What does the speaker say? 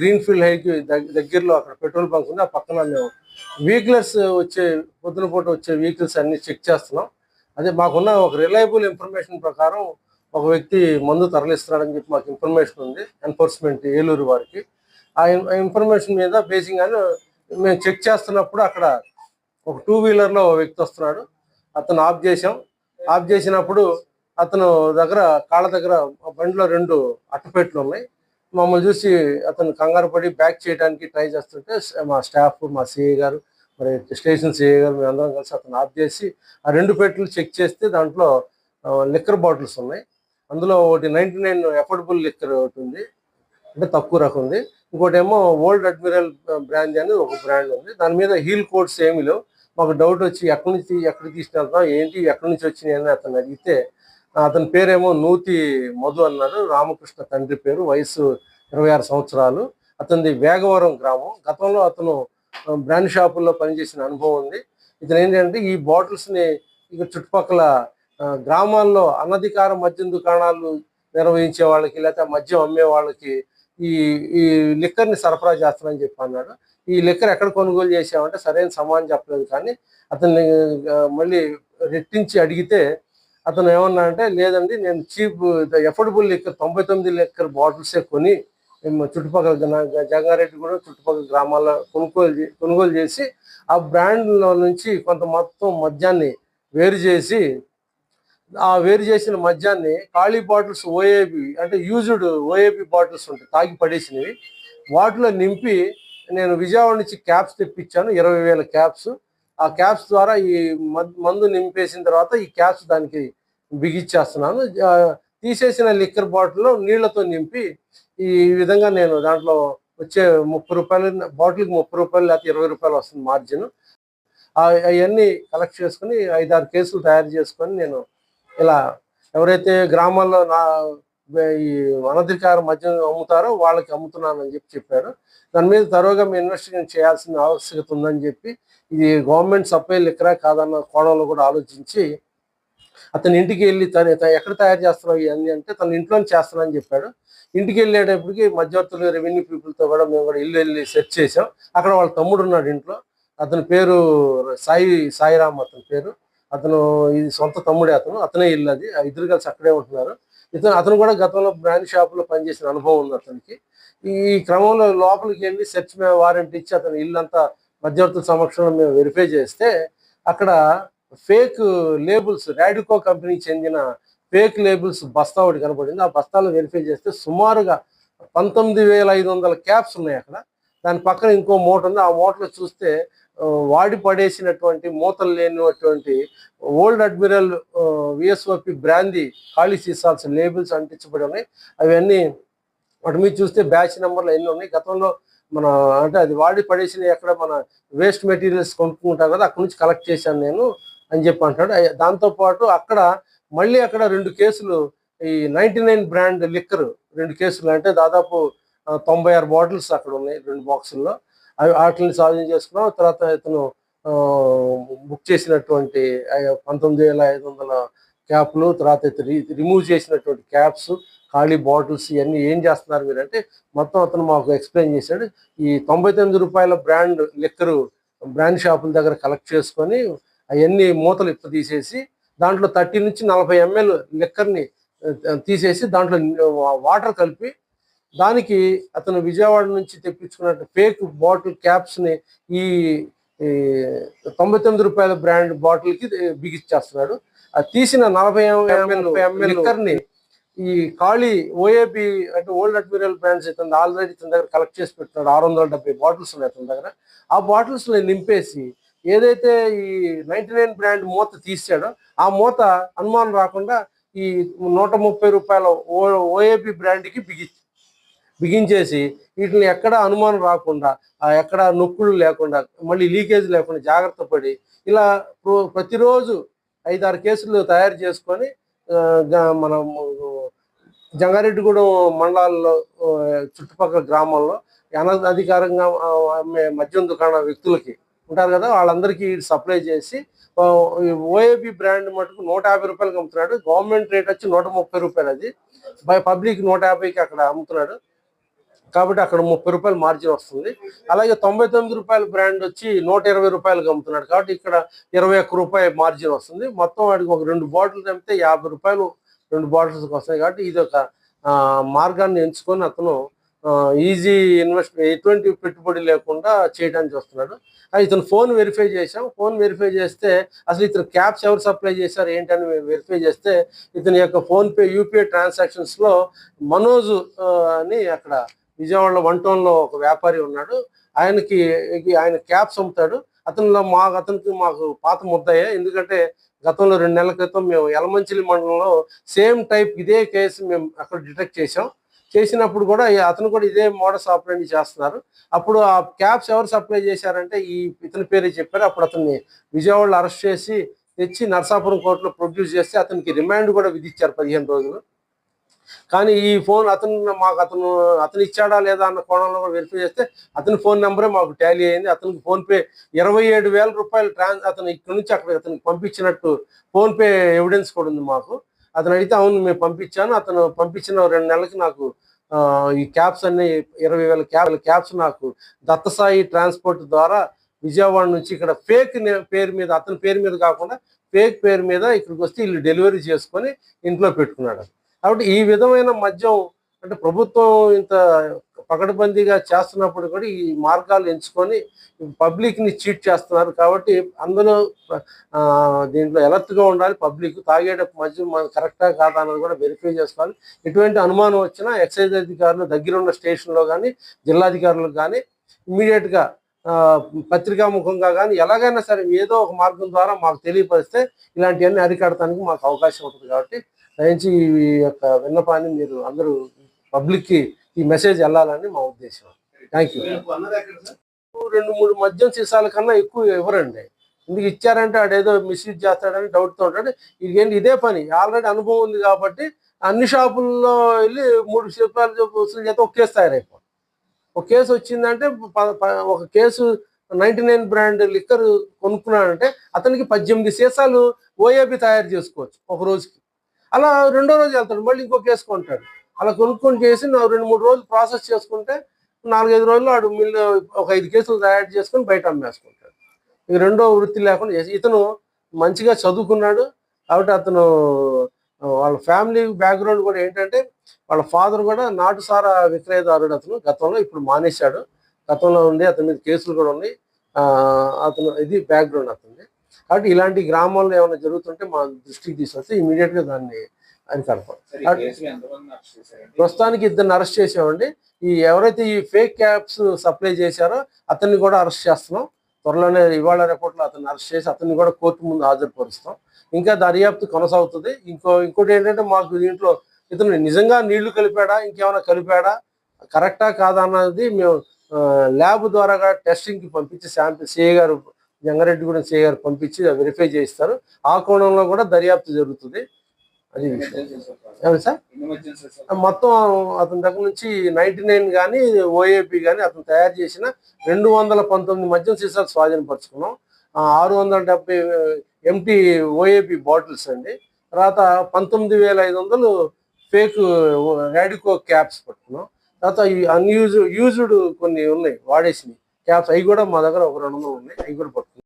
Green field హైకి దగ్గరలో అక్కడ petrol bunk ఉంది. ఆ పక్కన మేము వెహికల్స్ వచ్చే పొద్దున పూట వచ్చే వెహికల్స్ అన్ని చెక్ చేస్తున్నాం. అదే మాకున్న ఒక రిలయబుల్ ఇన్ఫర్మేషన్ ప్రకారం ఒక వ్యక్తి మందు తరలిస్తున్నాడని చెప్పి మాకు ఇన్ఫర్మేషన్ ఉంది ఎన్ఫోర్స్మెంట్ ఏలూరు వారికి. ఆ ఆ ఇన్ఫర్మేషన్ మీద బేసింగ్ అని మేము చెక్ చేస్తున్నప్పుడు అక్కడ ఒక టూ వీలర్లో ఒక వ్యక్తి వస్తున్నాడు. అతను ఆఫ్ చేసాం ఆఫ్ చేసినప్పుడు అతను దగ్గర కాళ్ళ దగ్గర బండిలో రెండు అట్టపెట్లు ఉన్నాయి. మమ్మల్ని చూసి అతను కంగారు పడి బ్యాక్ చేయడానికి ట్రై చేస్తుంటే మా స్టాఫ్ మా సిఐ గారు మరి స్టేషన్ సిఐ గారు మేము అందరం కలిసి అతను ఆఫ్ చేసి ఆ రెండు పెట్లు చెక్ చేస్తే దాంట్లో లిక్కర్ బాటిల్స్ ఉన్నాయి. అందులో ఒకటి నైంటీ నైన్ ఎఫోర్డబుల్ లిక్కర్ ఒకటి ఉంది. అంటే తక్కువ రకం ఉంది. ఇంకోటి ఏమో ఓల్డ్ అడ్మిరల్ బ్రాండ్ అనేది ఒక బ్రాండ్ ఉంది. దాని మీద హీల్ కోడ్స్ ఏమి లేవు. మాకు డౌట్ వచ్చి ఎక్కడి నుంచి ఎక్కడ తీసుకెళ్తాం ఏంటి ఎక్కడి నుంచి వచ్చినాయి అని అతను అడిగితే అతని పేరేమో నూతి మధు అన్నారు. రామకృష్ణ తండ్రి పేరు వయసు ఇరవై ఆరు సంవత్సరాలు. అతనిది వేగవరం గ్రామం. గతంలో అతను బ్రాండ్ షాపుల్లో పనిచేసిన అనుభవం ఉంది. ఇతను ఏంటంటే ఈ బాటిల్స్ని ఇక చుట్టుపక్కల గ్రామాల్లో అనధికార మద్యం దుకాణాలు నిర్వహించే వాళ్ళకి లేకపోతే మద్యం అమ్మే వాళ్ళకి ఈ ఈ లిక్కర్ని సరఫరా చేస్తానని చెప్పి అన్నాడు ఈ లిక్కర్ ఎక్కడ కొనుగోలు చేసామంటే సరైన సమానం చెప్పలేదు. కానీ అతన్ని మళ్ళీ రెట్టించి అడిగితే అతను ఏమన్నా అంటే లేదండి నేను చీప్ ఎఫోర్డబుల్ లిక్కర్ తొంభై తొమ్మిది లిక్కర్ బాటిల్సే కొని చుట్టుపక్కల జంగారెడ్డి కూడా చుట్టుపక్కల గ్రామాల్లో కొనుగోలు కొనుగోలు చేసి ఆ బ్రాండ్లో నుంచి కొంత మొత్తం మద్యాన్ని వేరు చేసి ఆ వేరు చేసిన మద్యాన్ని ఖాళీ బాటిల్స్ ఓఏపి అంటే యూజ్డ్ ఓఏపి బాటిల్స్ ఉంటాయి తాగి పడేసినవి. వాటిలో నింపి నేను విజయవాడ నుంచి క్యాప్స్ తెప్పించాను ఇరవై వేల క్యాప్స్ ఆ క్యాప్స్ ద్వారా ఈ మందు నింపేసిన తర్వాత ఈ క్యాప్స్ దానికి బిగిచ్చేస్తున్నాను. తీసేసిన లిక్కర్ బాటిల్లో నీళ్ళతో నింపి ఈ విధంగా నేను దాంట్లో వచ్చే ముప్పై రూపాయలు బాటిల్కి ముప్పై రూపాయలు లేకపోతే ఇరవై రూపాయలు వస్తుంది మార్జిన్. అవన్నీ కలెక్ట్ చేసుకుని ఐదారు కేసులు తయారు చేసుకొని నేను ఇలా ఎవరైతే గ్రామాల్లో నా ఈ అనధికార మద్యం అమ్ముతారో వాళ్ళకి అమ్ముతున్నానని చెప్పి చెప్పాడు. దాని మీద తరువుగా మేము ఇన్వెస్టిగేషన్ చేయాల్సిన ఆవశ్యకత ఉందని చెప్పి ఇది గవర్నమెంట్ సప్లై లిక్కరా కాదన్న కోణంలో కూడా ఆలోచించి అతని ఇంటికి వెళ్ళి తను ఎక్కడ తయారు చేస్తున్నావు ఇవన్నీ అంటే తన ఇంట్లోనే చేస్తానని చెప్పాడు. ఇంటికి వెళ్ళేటప్పటికి మధ్యవర్తులు రెవెన్యూ పీపుల్తో కూడా మేము కూడా ఇల్లు వెళ్ళి సెర్చ్ చేసాం అక్కడ వాళ్ళ తమ్ముడు ఉన్నాడు ఇంట్లో. అతని పేరు సాయి సాయిరామ్ అతని పేరు. అతను ఇది సొంత తమ్ముడే అతను. అతనే ఇల్లు అది. ఆ ఇద్దరు కలిసి అక్కడే ఉంటున్నారు. ఇతను అతను కూడా గతంలో బ్రాండ్ షాపులో పనిచేసిన అనుభవం ఉంది అతనికి. ఈ క్రమంలో లోపలికి వెళ్ళి సెర్చ్ వారెంట్ ఇచ్చి అతని ఇల్లు మధ్యవర్తుల సమక్షంలో మేము వెరిఫై చేస్తే అక్కడ ఫేక్ లేబుల్స్ రాడికో కంపెనీకి చెందిన ఫేక్ లేబుల్స్ బస్తా ఒకటి కనపడింది. ఆ బస్తాలో వెరిఫై చేస్తే సుమారుగా పంతొమ్మిది వేల ఐదు వందల క్యాప్స్ ఉన్నాయి అక్కడ. దాని పక్కన ఇంకో మూట ఉంది. ఆ మూటలో చూస్తే వాడి పడేసినటువంటి మూతలు లేనటువంటి ఓల్డ్ అడ్మిరల్ విఎస్ఓపి బ్రాందీ ఖాళీ సీసాల్స్ లేబుల్స్ అంటించబడి ఉన్నాయి. అవన్నీ వాటి మీద చూస్తే బ్యాచ్ నెంబర్లు ఎన్ని ఉన్నాయి. గతంలో మన అంటే అది వాడి పడేసిన ఎక్కడ మన వేస్ట్ మెటీరియల్స్ కొనుక్కుంటాం కదా అక్కడి నుంచి కలెక్ట్ చేశాను నేను. అని చెప్పి అంటాడు. దాంతోపాటు అక్కడ మళ్ళీ అక్కడ రెండు కేసులు ఈ నైంటీ నైన్ బ్రాండ్ లిక్కర్ రెండు కేసులు అంటే దాదాపు తొంభై ఆరు బాటిల్స్ అక్కడ ఉన్నాయి రెండు బాక్సుల్లో. అవి వాటిని సాల్వ్ చేసుకున్నాం. తర్వాత ఇతను బుక్ చేసినటువంటి పంతొమ్మిది వేల ఐదు వందల క్యాప్లు తర్వాత ఇతను రిమూవ్ చేసినటువంటి క్యాప్స్ ఖాళీ బాటిల్స్ ఇవన్నీ ఏం చేస్తున్నారు మీరు అంటే మొత్తం అతను మాకు ఎక్స్ప్లెయిన్ చేశాడు. ఈ తొంభై తొమ్మిది రూపాయల బ్రాండ్ లిక్కరు బ్రాండ్ షాపుల దగ్గర కలెక్ట్ చేసుకొని అవన్నీ మూతలు ఇప్ప తీసేసి దాంట్లో థర్టీ నుంచి నలభై ఎంఎల్ లిక్కర్ని తీసేసి దాంట్లో వాటర్ కలిపి దానికి అతను విజయవాడ నుంచి తెప్పించుకున్న ఫేక్ బాటిల్ క్యాప్స్ని ఈ ఈ తొంభై తొమ్మిది రూపాయల బ్రాండ్ బాటిల్కి బిగిచ్చేస్తున్నాడు. ఆ తీసిన నలభై ఎంఎల్ ఎంఎల్ లిక్కర్ని ఈ ఖాళీ ఓఏబి అంటే ఓల్డ్ అడ్మిరల్ బ్రాండ్స్ ఇతను ఆల్రెడీ ఇతని దగ్గర కలెక్ట్ చేసి పెట్టినాడు ఆరు వందల డెబ్బై బాటిల్స్ ఉన్నాయి అతని దగ్గర. ఆ బాటిల్స్ నింపేసి ఏదైతే ఈ నైన్టీ నైన్ బ్రాండ్ మూత తీసాడో ఆ మూత అనుమానం రాకుండా ఈ నూట ముప్పై రూపాయల ఓ ఓఏపి బ్రాండ్కి బిగి బిగించేసి వీటిని ఎక్కడ అనుమానం రాకుండా ఆ ఎక్కడ నొక్కులు లేకుండా మళ్ళీ లీకేజ్ లేకుండా జాగ్రత్త పడి ఇలా ప్రో- ప్రతిరోజు ఐదారు కేసులు తయారు చేసుకొని మన మనం జంగారెడ్డిగూడెం మండలాల్లో చుట్టుపక్కల గ్రామాల్లో అనధికారంగా అమ్మే మద్యం దుకాణ వ్యక్తులకి ఉంటారు కదా వాళ్ళందరికీ సప్లై చేసి ఓఏబి బ్రాండ్ మటుకు నూట యాభై రూపాయలకి అమ్ముతున్నాడు. గవర్నమెంట్ రేట్ వచ్చి నూట ముప్పై రూపాయలు అది. బై పబ్లిక్ నూట యాభైకి అక్కడ అమ్ముతున్నాడు. కాబట్టి అక్కడ ముప్పై రూపాయలు మార్జిన్ వస్తుంది. అలాగే తొంభై తొమ్మిది రూపాయల బ్రాండ్ వచ్చి నూట ఇరవై రూపాయలకు అమ్ముతున్నాడు. కాబట్టి ఇక్కడ ఇరవై ఒక్క రూపాయి మార్జిన్ వస్తుంది. మొత్తం వాడికి ఒక రెండు బాటిల్స్ అమ్మితే యాభై రూపాయలు రెండు బాటిల్స్ వస్తాయి. కాబట్టి ఇది ఒక మార్గాన్ని ఎంచుకొని అతను ఈజీ ఇన్వెస్ట్ ఎటువంటి పెట్టుబడి లేకుండా చేయడానికి వస్తున్నాడు ఇతను ఫోన్ వెరిఫై చేశాం. ఫోన్ వెరిఫై చేస్తే అసలు ఇతను క్యాప్స్ ఎవరు సప్లై చేశారు ఏంటని వెరిఫై చేస్తే ఇతని యొక్క ఫోన్పే యూపీఐ ట్రాన్సాక్షన్స్లో మనోజ్ అని అక్కడ విజయవాడలో వన్ టౌన్లో ఒక వ్యాపారి ఉన్నాడు. ఆయనకి ఆయన క్యాప్స్ అమ్ముతాడు. అతనిలో మా అతనికి మాకు పాత ముద్దయ్యే ఎందుకంటే గతంలో రెండు నెలల క్రితం మేము యలమంచిలి మండలంలో సేమ్ టైప్ ఇదే కేసు మేము అక్కడ డిటెక్ట్ చేసాం చేసినప్పుడు కూడా అతను కూడా ఇదే మోడస్ ఆపరేట్ చేస్తున్నారు. అప్పుడు ఆ క్యాబ్స్ ఎవరు సప్లై చేశారంటే ఈ ఇతని పేరే చెప్పారు. అప్పుడు అతన్ని విజయవాడలో అరెస్ట్ చేసి తెచ్చి నరసాపురం కోర్టులో ప్రొడ్యూస్ చేస్తే అతనికి రిమాండ్ కూడా విధించారు పదిహేను రోజులు. కానీ ఈ ఫోన్ అతను మాకు అతను అతను ఇచ్చాడా లేదా అన్న కోణంలో కూడా వెరిఫై చేస్తే అతని ఫోన్ నెంబరే మాకు టాలీ అయింది. అతనికి ఫోన్పే ఇరవై ఏడు వేల రూపాయలు ట్రాన్స్ అతను ఇక్కడ నుంచి అక్కడ అతనికి పంపించినట్టు ఫోన్పే ఎవిడెన్స్ కూడా ఉంది మాకు. అతను అడిగితే అవును మేము పంపించాను. అతను పంపించిన రెండు నెలలకి నాకు ఈ క్యాబ్స్ అన్ని ఇరవై వేల క్యాబ్ క్యాబ్స్ నాకు దత్తసాయి ట్రాన్స్పోర్ట్ ద్వారా విజయవాడ నుంచి ఇక్కడ ఫేక్ పేరు మీద అతని పేరు మీద కాకుండా ఫేక్ పేరు మీద ఇక్కడికి వస్తే వీళ్ళు డెలివరీ చేసుకొని ఇంట్లో పెట్టుకున్నాడు. కాబట్టి ఈ విధమైన మద్యం అంటే ప్రభుత్వం ఇంత పకడ్బందీగా చేస్తున్నప్పుడు కూడా ఈ మార్గాలు ఎంచుకొని పబ్లిక్ని చీట్ చేస్తున్నారు కాబట్టి అందులో దీంట్లో ఎలర్ట్గా ఉండాలి. పబ్లిక్ తాగేటప్పుడు మద్యం కరెక్టా కాదా అన్నది కూడా వెరిఫై చేసుకోవాలి. ఎటువంటి అనుమానం వచ్చినా ఎక్సైజ్ అధికారులు దగ్గరున్న స్టేషన్లో కానీ జిల్లాధికారులకు కానీ ఇమీడియట్గా పత్రికాముఖంగా పత్రికా ముఖంగా కానీ ఎలాగైనా సరే ఏదో ఒక మార్గం ద్వారా మాకు తెలియపరిస్తే ఇలాంటివన్నీ అరికడటానికి మాకు అవకాశం ఉంటుంది కాబట్టి దయించి ఈ యొక్క విన్నపాన్ని మీరు అందరూ పబ్లిక్కి ఈ మెసేజ్ వెళ్ళాలని మా ఉద్దేశం. థ్యాంక్ యూ రెండు మూడు మద్యం సీసాల కన్నా ఎక్కువ ఇవ్వరండి. ఎందుకు ఇచ్చారంటే ఆడేదో మిస్యూజ్ చేస్తాడని డౌట్తో ఉంటాడు. ఇదేంటి ఇదే పని. ఆల్రెడీ అనుభవం ఉంది కాబట్టి అన్ని షాపుల్లో వెళ్ళి మూడు రూపాయలు వసూలు చేస్తే ఒక కేసు తయారైపోయి ఒక కేసు వచ్చిందంటే ప- ఒక case ninety nine brand liquor కొనుక్కున్నాడంటే అతనికి పద్దెనిమిది సీసాలు ఓఏబి తయారు చేసుకోవచ్చు ఒక రోజుకి. అలా రెండో రోజు వెళ్తాడు మళ్ళీ ఇంకో కేసు కొంటాడు. అలా కొనుక్కొని చేసి నా రెండు మూడు రోజులు ప్రాసెస్ చేసుకుంటే నాలుగైదు రోజులు ఆడు మిల్లు ఒక ఐదు కేసులు తయారు చేసుకొని బయట అమ్మేసుకుంటాడు. ఇక రెండో వృత్తి లేకుండా చేసి ఇతను మంచిగా చదువుకున్నాడు. కాబట్టి అతను వాళ్ళ ఫ్యామిలీ బ్యాక్గ్రౌండ్ కూడా ఏంటంటే వాళ్ళ ఫాదర్ కూడా నాటుసార విక్రయదారుడు అతను. గతంలో ఇప్పుడు మానేశాడు. గతంలో ఉండి అతని మీద కేసులు కూడా ఉన్నాయి. అతను ఇది బ్యాక్గ్రౌండ్ అతనిది. కాబట్టి ఇలాంటి గ్రామాల్లో ఏమైనా జరుగుతుంటే మా దృష్టికి తీసుకొస్తే ఇమీడియట్గా దాన్ని దాన్ని అరికడతాం ప్రస్తుతానికి ఇద్దరిని అరెస్ట్ చేసామండి ఈ ఎవరైతే ఈ ఫేక్ క్యాబ్స్ సప్లై చేశారో అతన్ని కూడా అరెస్ట్ చేస్తున్నాం. త్వరలోనే ఇవాళ రేపట్లో అతన్ని అరెస్ట్ చేసి అతన్ని కూడా కోర్టు ముందు హాజరుపరుస్తాం. ఇంకా దర్యాప్తు కొనసాగుతుంది. ఇంకో ఇంకోటి ఏంటంటే మాకు దీంట్లో ఇతను నిజంగా నీళ్ళు కలిపాడా ఇంకేమైనా కలిపాడా కరెక్టా కాదా అన్నది మేము ల్యాబ్ ద్వారా టెస్టింగ్కి పంపించి శాంపిల్ సిఏ గారు జంగారెడ్డి కూడా సిఏ గారు పంపించి వెరిఫై చేయిస్తారు. ఆ కోణంలో కూడా దర్యాప్తు జరుగుతుంది. అది విషయం. ఏమండి సార్? మొత్తం అతని దగ్గర నుంచి నైన్టీ నైన్ కానీ ఓఏపి కానీ అతను తయారు చేసిన రెండు వందల పంతొమ్మిది మద్యం సీసాలు స్వాధీనపరుచుకున్నాం. ఆరు వందల డెబ్బై ఎంటీ ఓఏపి బాటిల్స్ అండి. తర్వాత పంతొమ్మిది వేల ఐదు వందలు ఫేక్ రాడికో క్యాప్స్ పట్టుకున్నాం. తర్వాత ఈ అన్యూజ్ యూజ్డ్ కొన్ని ఉన్నాయి వాడేసినవి. క్యాప్స్ అవి కూడా మా దగ్గర ఒక రెండు వందలు ఉన్నాయి. అవి కూడా పట్టుకున్నాం.